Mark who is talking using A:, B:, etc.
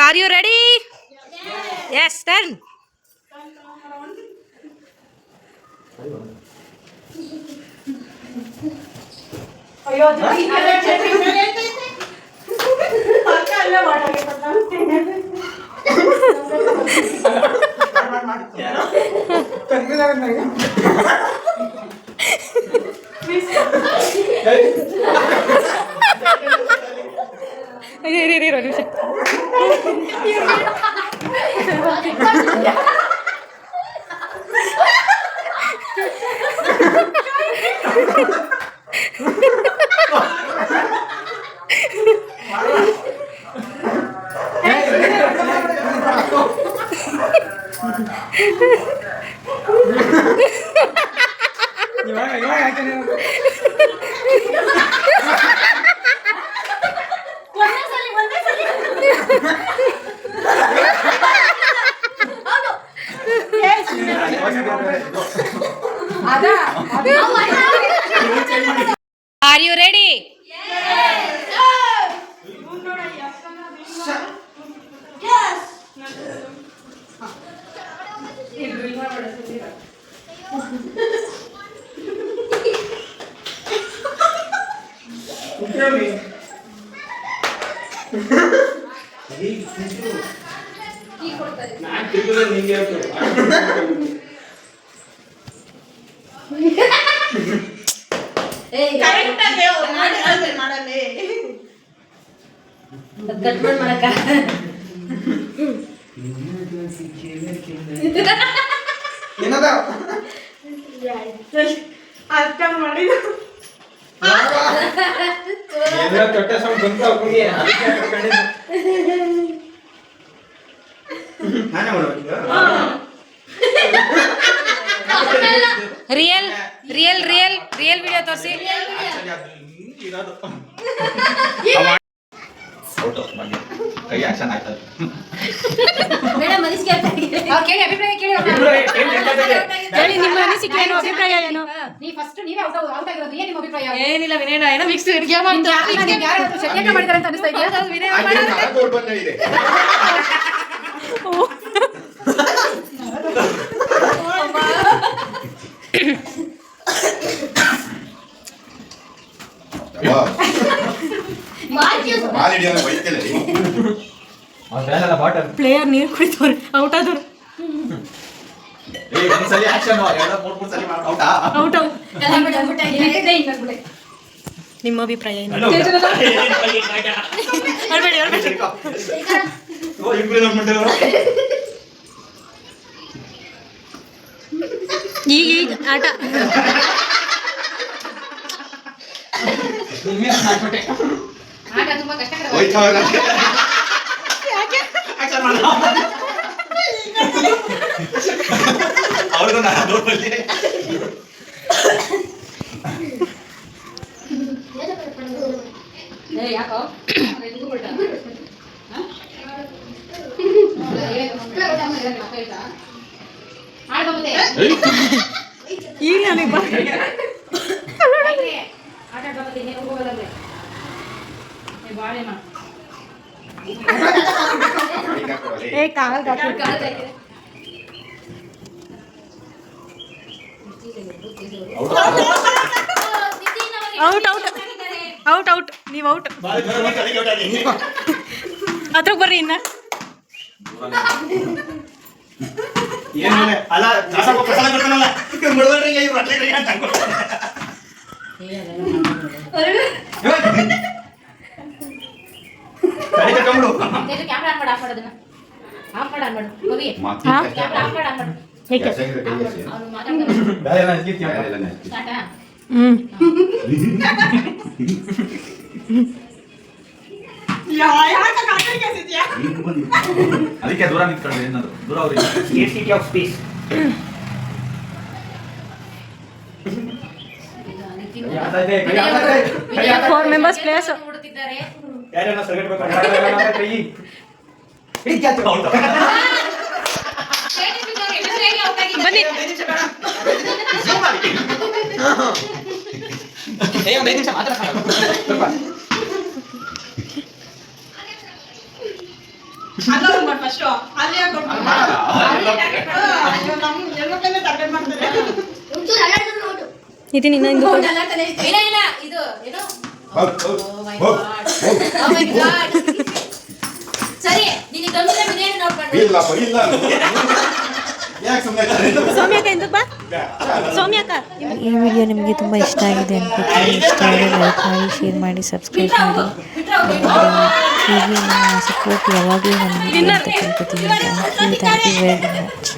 A: are you ready S turn
B: ಅಯ್ಯೋ ಅಕ್ಕ ಅಲ್ಲೇ ಮಾಡಾಗಿತ್ತು
C: 你玩
B: 儿，你玩儿，还真的。
A: Are you ready?
B: Yes. ಆಗಿ ಮಾಡಿ
A: ಕಟ್ ಮಾಡಕ್ಕ.
C: ಏನದ
B: ಅರ್ಥ ಮಾಡಿದ
C: ಏನೋ ತೊಟ್ಟ ಸೌಂಡ್ ಬಂತ. ಅವ್ನಿಗೆ ಅದಕ್ಕೆ ಕಣ್ಣಿದ್ದು. ನಾನೇ?
A: Real real real real video ತೋರಿಸಿ. ಹೇಳಿ ನಿಮ್ಮ ಅನಿಸಿಕೆ ಏನು? ಅಭಿಪ್ರಾಯ ಏನು?
D: ನೀ ಫಸ್ಟ್ ನೀವೇ ಔಟ್ ಔಟ್ ಆಗಿರೋದು. ಏನ್ ನಿಮ್ಮ ಅಭಿಪ್ರಾಯ?
A: ಏನಿಲ್ಲ ವಿನಯನ ಏನೋ ಮಿಕ್ಸ್
D: ಮಾಡಿದಾರೆ ಅಂತ ಅನಿಸ್ತಾ
A: ಪ್ಲೇಯರ್ ನೀರು ಕುಡಿತವ್ರೆ ಔಟ್ ಆದವ್ರು. ನಿಮ್ಮ ಅಭಿಪ್ರಾಯ ಈಗ ಈಗ ಆಟ.
C: ಅವ್ರಿಗೂ ನಾನು
D: ಯಾಕೋ?
A: ಈಗ ನನಗೆ ಬಾ
D: ಆಟ ಆಡ್ಬೋದೆ ನೀನು ಹೋಗೋದಂದ್ರೆ ಏ ಬಾಳೆ ಮಾ
A: ಏ call out out out out ನೀವು ಔಟ್ ಹತ್ರ ಬರ್ರಿ ಇನ್ನ
C: ಏನಿಲ್ಲ ಅಲ್ಲ ದಾಸಪ್ಪ ಪ್ರಸಾದ ಕೊಡ್ತಾನಲ್ಲ ಮುಳುವರಿಗೆ ಇವ್ರು ಅಟ್ಲೆ ಅಂತ ಅನ್ಕೊಳ್ತಾರೆ ಕೈ ತಗೊಂಡು
D: ಕ್ಯಾಮ್ರಾ ಆನ್ ಮಾಡು ಆಫ್ ಮಾಡೋದನ್ನ ಆಫ್ ಮಾಡು ಆನ್ ಮಾಡು ಹೋಗಿ
A: ಹಾ?
D: ಕ್ಯಾಮ್ರಾ ಆಫ್ ಮಾಡು ಆನ್ ಮಾಡು
A: ಹೇಗೆ
D: ಅವ್ನು ಮಾತಾಡ್ತಾನೆ
C: ಬೇರೆ ಎಲ್ಲ ಅನ್ಕಿತ್ಯ
D: ಸ್ಟಾರ್ಟಾ
A: ಹ್ಞೂ
B: ಯಾಕೆ ಕಾಕಡಿ ಕೇಳ್ತಿದ್ಯಾ
C: ಅದಕ್ಕೆ ದೂರ ನಿಂತ್ಕೊಳ್ಳಿ ಏನಾದ್ರು ದೂರ ಅವ್ರಿಗೆ of space
A: Four members players.
D: ನೋಡುತ್ತಿದ್ದಾರೆ
C: ಯಾರೆಲ್ಲ ಸರಿಗಟ್ಬೇಕು ಕೈ ಹಿಡಿ ಕ್ಯಾಚ್ ಔಟ್
A: ಬನ್ನಿ
C: ಏ ಒಂದು ಐದು ನಿಮಿಷ ಮಾತ್ರ ಸ್ವಲ್ಪ
E: ಇಲ್ಲ
F: ಯಾಕೆ ಸುಮ್ಮನೆ
B: ಸೌಮ್ಯಕ್ಕ ಹಿಂದಕ್ಕೆ ಬಾ.
G: ಈ ವಿಡಿಯೋ ನಿಮಗೆ ತುಂಬ ಇಷ್ಟ ಆಗಿದೆ ಅನ್ಕೋತೀನಿ ಇಷ್ಟ ಆದರೆ ಲೈಕ್ ಮಾಡಿ ಶೇರ್ ಮಾಡಿ ಸಬ್ಸ್ಕ್ರೈಬ್ ಮಾಡಿ. ಹೀಗೆ ನಿಮ್ಮ ಸಪೋರ್ಟ್ ಯಾವಾಗಲೂ ನಮಗೆ ಅಂತ ಕೇಳ್ಕೊತೀನಿ thank you thank you very much